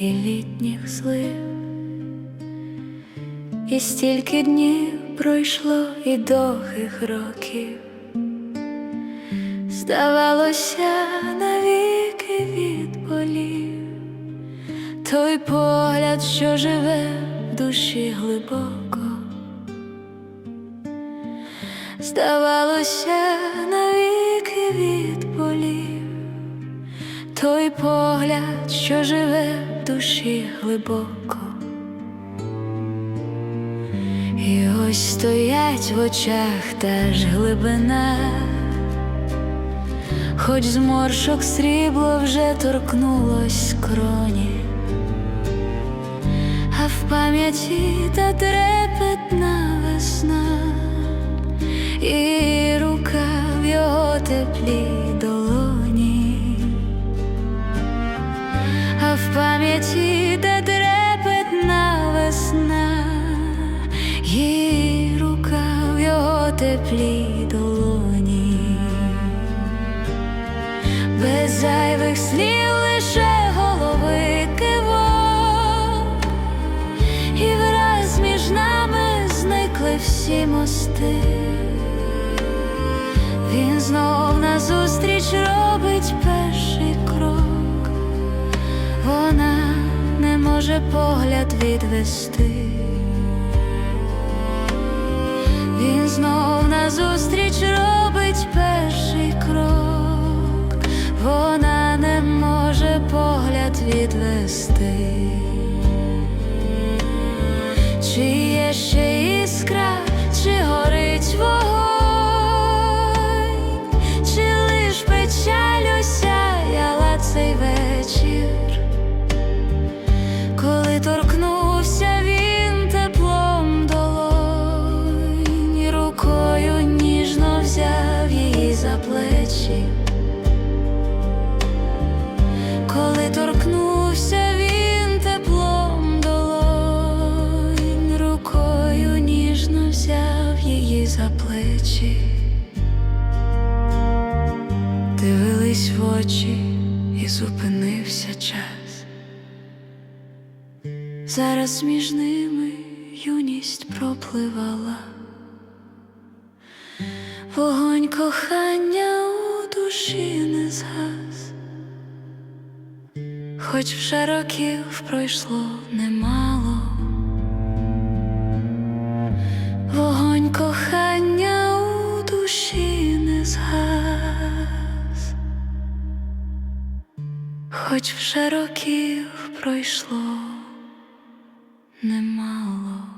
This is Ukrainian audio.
і літніх злив, і стільки днів пройшло і довгих років, здавалося, навіки від болів, той погляд, що живе в душі глибоко. Здавалося, навіки від той погляд, що живе в душі глибоко. І ось стоять в очах та ж глибина, хоч зморшок срібло вже торкнулось кроні, а в пам'яті та трепетна весна. І рука в його теплій в пам'яті та трепетна весна, і рука в його теплій долоні, без зайвих слів лише голови кивок, і враз між нами зникли всі мости. Він знов може погляд відвести. Він знов назустріч робить перший крок, вона не може погляд відвести. За плечі, дивились в очі і зупинився час. Зараз між ними юність пропливала, вогонь кохання у душі не згас. Хоч вже років пройшло немало, душі не згас, хоч вже років пройшло немало.